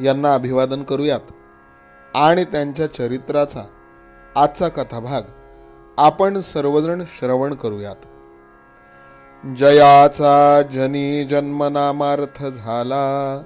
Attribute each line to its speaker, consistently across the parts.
Speaker 1: यांना अभिवादन करूयात. आणि त्यांच्या चरित्राचा आजचा कथाभाग आपण सर्वजण श्रवण करूयात. जयाचा जनी जन्मनामार्थ झाला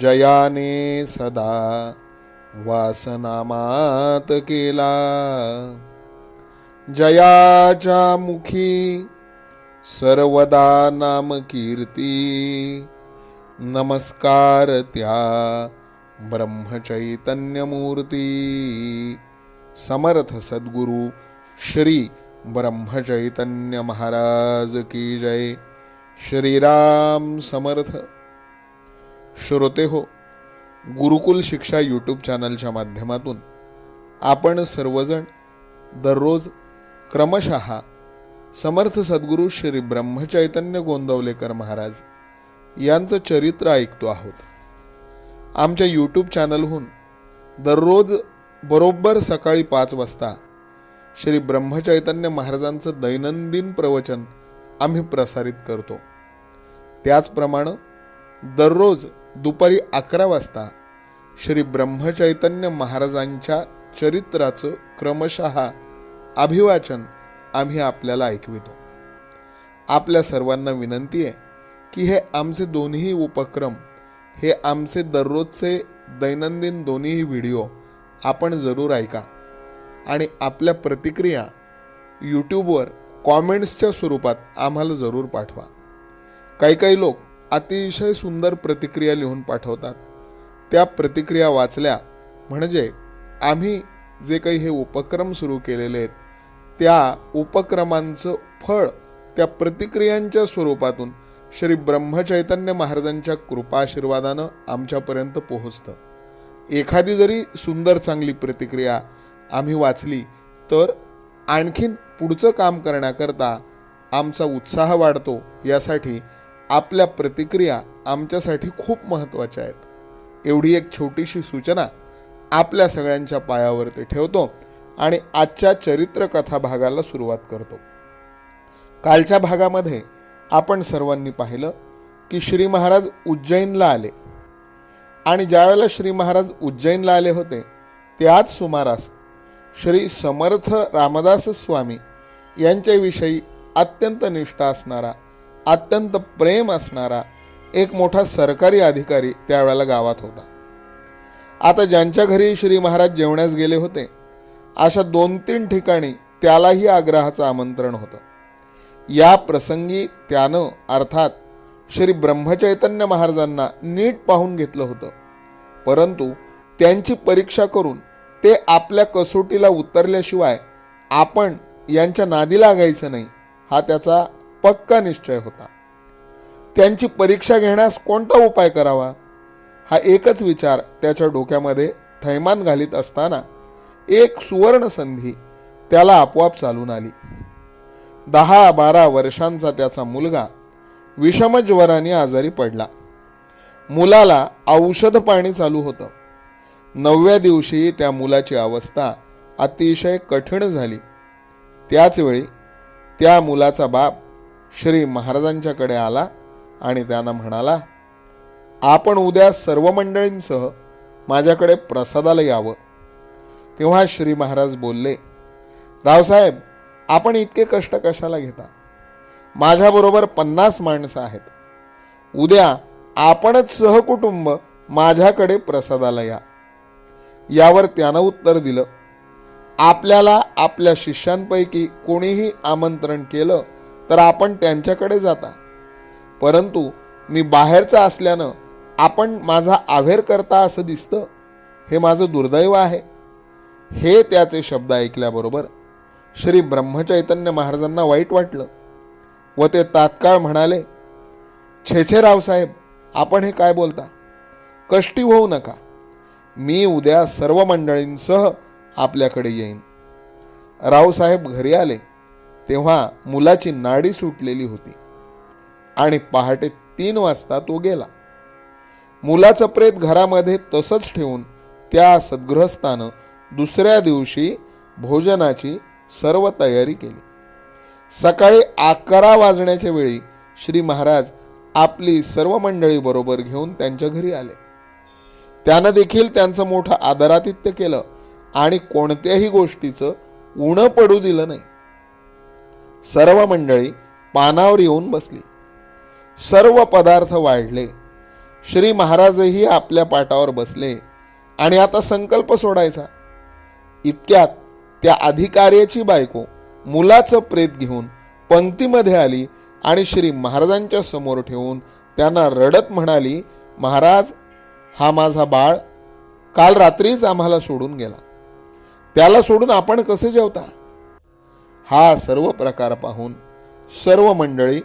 Speaker 1: जयाने सदा वासनामात केला. जयाच्या मुखी सर्वदा नाम कीर्ती नमस्कार त्या ब्रह्मचैतन्यमूर्ती। समर्थ सद्गुरु श्री ब्रह्मचैतन्य महाराज की जय। श्रीराम समर्थ। श्रोते हो गुरुकुल शिक्षा यूट्यूब चॅनलच्या माध्यमातून आपण सर्वजण दररोज क्रमशः समर्थ सद्गुरू श्री ब्रह्मचैतन्य गोंदवलेकर महाराज यांचं चरित्र ऐकतो आहोत. आमच्या यूट्यूब चॅनलहून दररोज बरोबर सकाळी पाच वाजता श्री ब्रह्मचैतन्य महाराजांचं दैनंदिन प्रवचन आम्ही प्रसारित करतो. त्याचप्रमाणे दररोज दुपारी अकरा वाजता श्री ब्रह्मचैतन्य महाराजांच्या चरित्राचं क्रमशः अभिवाचन आम्ही आपल्याला ऐकवितो. आपल्या सर्वांना विनंती आहे की हे आमचे दोन्ही उपक्रम हे आमचे दररोजचे दैनंदिन दोन्ही व्हिडिओ आपण जरूर ऐका. आणि आपल्या प्रतिक्रिया यूट्यूबवर कॉमेंट्सच्या स्वरूपात आम्हाला जरूर पाठवा. काही काही लोक अतिशय सुंदर प्रतिक्रिया लिहून पाठवतात. त्या प्रतिक्रिया वाचल्या म्हणजे आम्ही जे काही हे उपक्रम सुरू केलेले आहेत त्या उपक्रमांचं फळ त्या प्रतिक्रियांच्या स्वरूपातून श्री ब्रह्मचैतन्य महाराजांच्या कृपाशीर्वादानं आमच्यापर्यंत पोहोचतं. एखादी जरी सुंदर चांगली प्रतिक्रिया आम्ही वाचली तर आणखीन पुढचं काम करण्याकरता आमचा उत्साह वाढतो यासाठी आपल्या प्रतिक्रिया आमच्यासाठी खूप महत्त्वाच्या आहेत. एवढी एक छोटीशी सूचना आपल्या सगळ्यांच्या पायावरती ठेवतो आणि आजच्या चरित्र कथा भागाला सुरुवात करतो. कालच्या भागामध्ये आपण सर्वांनी पाहिलं की श्री महाराज उज्जैनला आले. आणि ज्यावेळेला श्री महाराज उज्जैनला आले होते त्याच सुमारास श्री समर्थ रामदास स्वामी यांच्याविषयी अत्यंत निष्ठा असणारा अत्यंत प्रेम असणारा एक मोठा सरकारी अधिकारी त्यावेळेला गावात होता. आता ज्यांच्या घरी श्री महाराज जेवण्यास गेले होते अशा दोन तीन ठिकाणी त्यालाही आग्रहाचं आमंत्रण होतं. या प्रसंगी त्यानं अर्थात श्री ब्रह्मचैतन्य महाराजांना नीट पाहून घेतलं होतं. परंतु त्यांची परीक्षा करून ते आपल्या कसोटीला उतरल्याशिवाय आपण यांच्या नादी लागायचं नाही हा त्याचा पक्का निश्चय होता. त्यांची परीक्षा घेण्यास कोणता उपाय करावा? हा एकच विचार त्याच्या डोक्यामध्ये थैमान घालीत असताना एक सुवर्ण संधी त्याला आपोआप चालून आली. दहा बारा वर्षांचा त्याचा मुलगा विषमज्वराने आजारी पडला. मुलाला औषध पाणी चालू होतं. नवव्या दिवशी त्या मुलाची अवस्था अतिशय कठीण झाली. त्याचवेळी त्या मुलाचा बाप श्री महाराजांच्याकडे आला आणि त्यांना म्हणाला आपण उद्या सर्व मंडळींसह माझ्याकडे प्रसादाला यावं. तेव्हा श्री महाराज बोलले रावसाहेब आपण इतके कष्ट कशाला घेता? माझ्याबरोबर पन्नास माणसं आहेत. उद्या आपणच सहकुटुंब माझ्याकडे प्रसादाला या. यावर त्यानं उत्तर दिलं. आपल्याला आपल्या शिष्यांपैकी कोणीही आमंत्रण केलं तर आपण त्यांच्याकडे जाता. परंतु मी बाहेरचा असल्यानं आपण माझा आव्हेर करता असं दिसतं? हे माझं दुर्दैव आहे. हे त्याचे शब्द ऐकल्याबरोबर श्री ब्रह्मचैतन्य महाराजांना वाईट वाटलं व ते तात्काळ म्हणाले छेछे रावसाहेब आपण हे काय बोलता? कष्टी होऊ नका. मी उद्या सर्व मंडळींसह आपल्याकडे येईन. रावसाहेब घरी आले तेव्हा मुलाची नाडी सुटलेली होती आणि पहाटे तीन वाजता तो गेला. मुलाचं प्रेत घरामध्ये तसंच ठेवून त्या सद्गृहस्थानं दुसऱ्या दिवशी भोजनाची सर्व तयारी केली. सकाळी अकरा वाजण्याच्या वेळी श्री महाराज आपली सर्व मंडळी बरोबर घेऊन त्यांच्या घरी आले. त्यानं देखील त्यांचं मोठं आदरातिथ्य केलं आणि कोणत्याही गोष्टीचं उणं पडू दिलं नाही. सर्व मंडळी पानावर येऊन बसली. सर्व पदार्थ वाढले. श्री महाराजही आपल्या पाटावर बसले आणि आता संकल्प सोडायचा. इतक्यात त्या अधिकाऱ्याची बायको मुलाचं प्रेत घेऊन पंक्तीमध्ये आली आणि श्री महाराजांच्या समोर ठेवून त्यांना रडत म्हणाली महाराज हा माझा बाळ काल रात्रीच आम्हाला सोडून गेला. त्याला सोडून आपण कसे जेवता? हा सर्व प्रकार पाहून सर्व मंडळी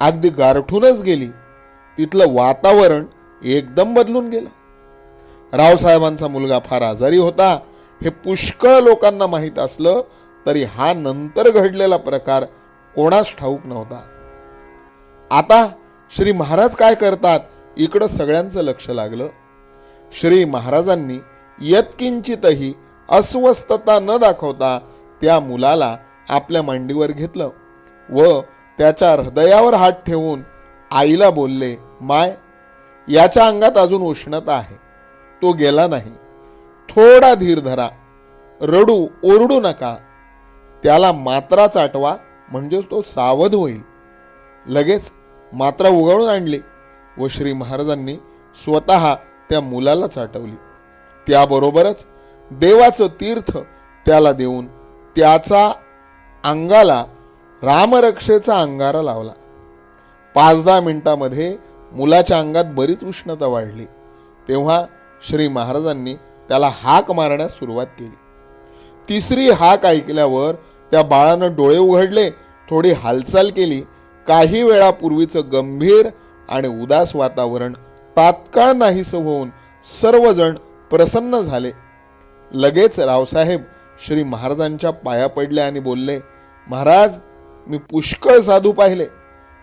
Speaker 1: अगदी गारठूनच गेली. तिथलं वातावरण एकदम बदलून गेलं. रावसाहेबांचा मुलगा फार आजारी होता. हे पुष्कळ लोकांना माहीत असलं तरी हा नंतर घडलेला प्रकार कोणास ठाऊक नव्हता. आता श्री महाराज काय करतात? इकडं सगळ्यांचं लक्ष लागलं. श्री महाराजांनी यत्किंचितही अस्वस्थता न दाखवता त्या मुलाला आपल्या मांडीवर घेतलं व त्याच्या हृदयावर हात ठेवून आईला बोलले माय याच्या अंगात अजून उष्णता आहे. तो गेला नाही. थोडा धीर धरा. रडू ओरडू नका. त्याला मात्रा चाटवा म्हणजे तो सावध होईल. लगेच मात्रा उघडून आणली व श्री महाराजांनी स्वतः त्या मुलाला चाटवली. त्याबरोबरच देवाचं तीर्थ त्याला देऊन त्याचा अंगाला रामरक्षेचा अंगारा लावला. पाच दहा मिनिटामध्ये मुलाच्या अंगात बरीच उष्णता वाढली. तेव्हा श्री महाराजांनी त्याला हाक मारण्यास सुरुवात केली. तिसरी हाक ऐकल्यावर त्या बाळानं डोळे उघडले थोडी हालचाल केली. काही वेळापूर्वीचं गंभीर आणि उदास वातावरण तात्काळ नाहीसं होऊन सर्वजण प्रसन्न झाले. लगेच रावसाहेब श्री महाराजांच्या पाया पडले आणि बोलले महाराज मी पुष्कळ साधू पाहिले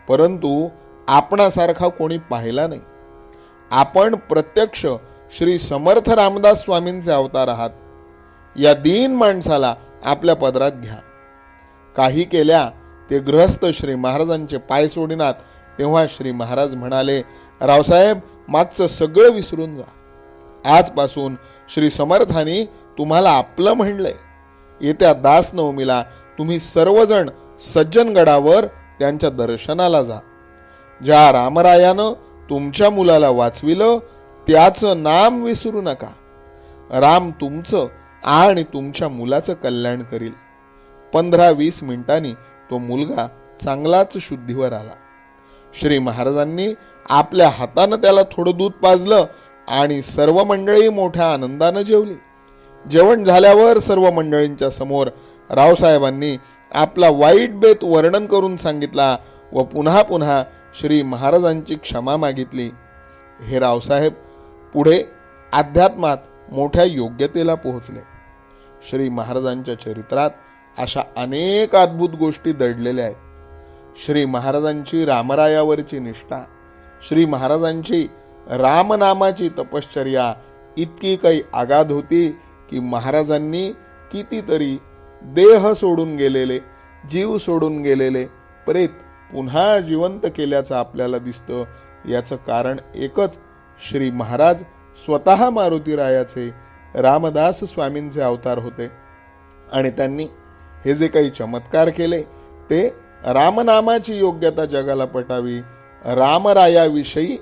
Speaker 1: परंतु आपणासारखा कोणी पाहिला नाही. आपण प्रत्यक्ष श्री समर्थ रामदास स्वामींचे अवतार आहात. या दीन माणसाला आपल्या पदरात घ्या. काही केल्या ते गृहस्थ श्री महाराजांचे पाय सोडिनात. तेव्हा श्री महाराज म्हणाले रावसाहेब मागचं सगळं विसरून जा. आजपासून श्री समर्थानी तुम्हाला आपलं म्हणलंय येत्या दासनवमीला तुम्ही सर्वजण सज्जनगडावर त्यांच्या दर्शनाला जा. ज्या रामरायानं तुमच्या मुलाला वाचविलं त्याचं नाम विसरू नका. राम तुमचं आणि तुमच्या मुलाचं कल्याण करील. पंधरा वीस मिनिटांनी तो मुलगा चांगलाच शुद्धीवर आला. श्री महाराजांनी आपल्या हातानं त्याला थोडं दूध पाजलं आणि सर्व मंडळी मोठ्या आनंदानं जेवली. जेवण झाल्यावर सर्व मंडळींच्या समोर रावसाहेबांनी आपला वाईट बेत वर्णन करून सांगितला व पुन्हा पुन्हा श्री महाराजांची क्षमा मागितली. हे रावसाहेब पुढे अध्यात्मात मोठ्या योग्यतेला पोहोचले. श्री महाराजांच्या चरित्रात अशा अनेक अद्भुत गोष्टी दडलेल्या आहेत. श्री महाराजांची रामरायावरची निष्ठा श्री महाराजांची रामनामाची तपश्चर्या इतकी काही आगाध होती की महाराजांनी कितीतरी देह सोडून गेलेले जीव सोडून गेलेले प्रेत पुन्हा जिवंत केल्याचं आपल्याला दिसतं. याचं कारण एकच श्री महाराज स्वतः मारुतीरायाचे रामदास स्वामींचे अवतार होते. आणि त्यांनी हे जे काही चमत्कार केले ते रामनामाची योग्यता जगाला पटावी रामरायाविषयी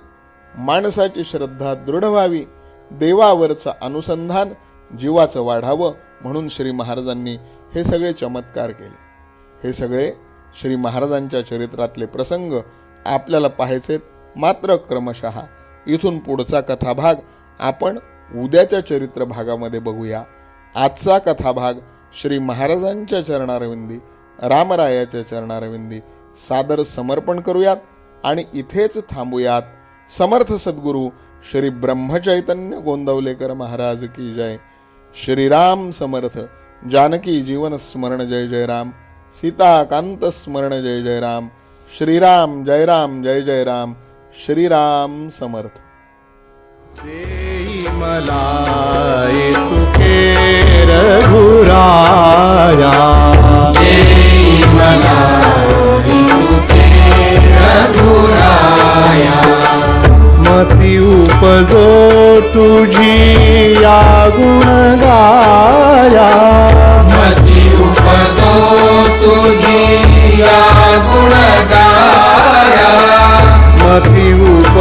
Speaker 1: माणसाची श्रद्धा दृढ व्हावी देवावरचं अनुसंधान जीवाचं वाढावं म्हणून श्री महाराजांनी हे सगळे चमत्कार केले. हे सगळे श्री महाराजांच्या चरित्रातले प्रसंग आपल्याला पाहायचेत मात्र क्रमशः इथून पुढचा कथाभाग आपण उद्याच्या चरित्र भागामध्ये बघूया. आजचा कथाभाग श्री महाराजांच्या चरणारविंदी रामरायाच्या चरणारविंदी सादर समर्पण करूयात आणि इथेच थांबूयात. समर्थ सद्गुरू श्री ब्रह्मचैतन्य गोंदवलेकर महाराज की जय. श्रीराम समर्थ जानकी जीवन स्मरण जय जय राम. सीताकांत स्मरण जय जय राम. श्रीराम जय राम जय जय राम. श्रीराम समर्थ.
Speaker 2: मलाय तुके रघुराया. मलाय तुके रघुराया. मती उपजो तुझी या गुणगाया.
Speaker 3: मती